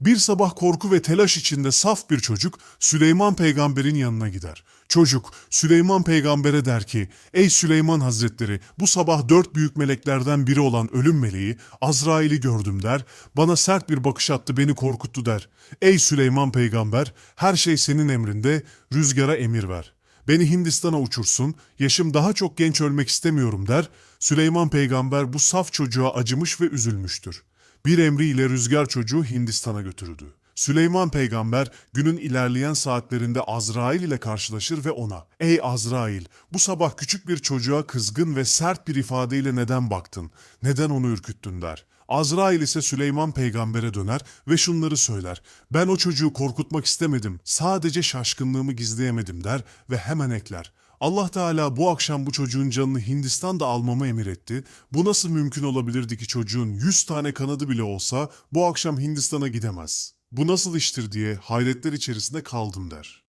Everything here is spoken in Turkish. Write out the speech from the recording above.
Bir sabah korku ve telaş içinde saf bir çocuk Süleyman peygamberin yanına gider. Çocuk Süleyman peygambere der ki, Ey Süleyman Hazretleri bu sabah dört büyük meleklerden biri olan ölüm meleği Azrail'i gördüm der. Bana sert bir bakış attı beni korkuttu der. Ey Süleyman peygamber her şey senin emrinde rüzgara emir ver. Beni Hindistan'a uçursun, yaşım daha çok genç ölmek istemiyorum der. Süleyman peygamber bu saf çocuğa acımış ve üzülmüştür. Bir emriyle rüzgar çocuğu Hindistan'a götürüldü. Süleyman peygamber günün ilerleyen saatlerinde Azrail ile karşılaşır ve ona ''Ey Azrail bu sabah küçük bir çocuğa kızgın ve sert bir ifadeyle neden baktın, neden onu ürküttün?'' der. Azrail ise Süleyman peygambere döner ve şunları söyler. Ben o çocuğu korkutmak istemedim, sadece şaşkınlığımı gizleyemedim der ve hemen ekler. Allah Teala bu akşam bu çocuğun canını Hindistan'da almamı emir etti. Bu nasıl mümkün olabilirdi ki çocuğun 100 tane kanadı bile olsa bu akşam Hindistan'a gidemez. Bu nasıl iştir diye hayretler içerisinde kaldım der.